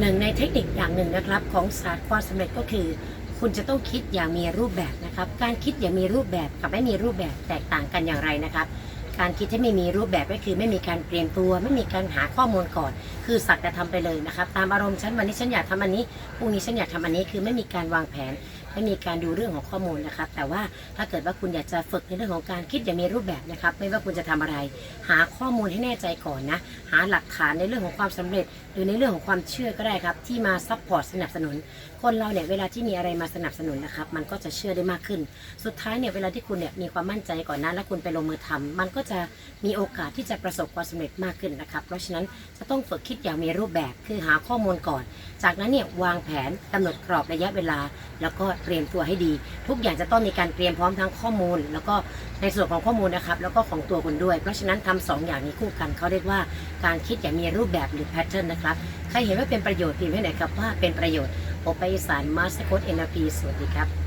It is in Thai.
หนึ่งในเทคนิคอย่างหนึ่งนะครับ ของศาสตร์ความสำเร็จก็คือ คุณจะต้องคิดอย่างมีรูปแบบนะครับ การคิดอย่างมีรูปแบบกับไม่มีรูปแบบแตกต่างกันอย่างไรนะครับ การคิดที่ไม่มีรูปแบบก็คือไม่มีการเตรียมตัว ไม่มีการหาข้อมูลก่อน คือสักแต่ทำไปเลยนะครับ ตามอารมณ์ฉันวันนี้ฉันอยากทำอันนี้พรุ่งนี้ฉันอยากทำอันนี้คือไม่มีการวางแผนไม่มีการดูเรื่องของข้อมูลนะครับ แต่ว่าถ้าเกิดว่าคุณอยากจะฝึกในเรื่องของการคิดอย่างมีรูปแบบนะครับ ไม่ว่าคุณจะทำอะไร หาข้อมูลให้แน่ใจก่อนนะ หาหลักฐานในเรื่องของความสำเร็จ หรือในเรื่องของความเชื่อก็ได้ครับ ที่มาซัพพอร์ตสนับสนุน คนเราเนี่ยเวลาที่มีอะไรมาสนับสนุนนะครับ มันก็จะเชื่อได้มากขึ้น สุดท้ายเนี่ยเวลาที่คุณเนี่ยมีความมั่นใจก่อนนะแล้วคุณไปลงมือทำมันก็จะมีโอกาสที่จะประสบความสำเร็จมากขึ้นนะครับ เพราะฉะนั้นจะต้องฝึกคิดอย่างมีรูปแบบคือหาข้อมูลก่อน จากนั้นเนี่ยวางแผนกำหนดกรอบระยะเวลา แล้วก็เตรียมตัวให้ดี ทุกอย่างจะต้องมีการเตรียมพร้อมทั้งข้อมูล แล้วก็ในส่วนของข้อมูลนะครับแล้วก็ของตัวคุณด้วย เพราะฉะนั้นทำสองอย่างนี้คู่กันเขาเรียกว่าการคิดอย่างมีรูปแบบหรือแพทเทิร์นนะครับ ใครเห็นว่าเป็นประโยชน์พิมพ์ให้หน่อยครับว่าเป็นประโยชน์โอไปอีสานมาสโคตเอ็นพีสวัสดีครับ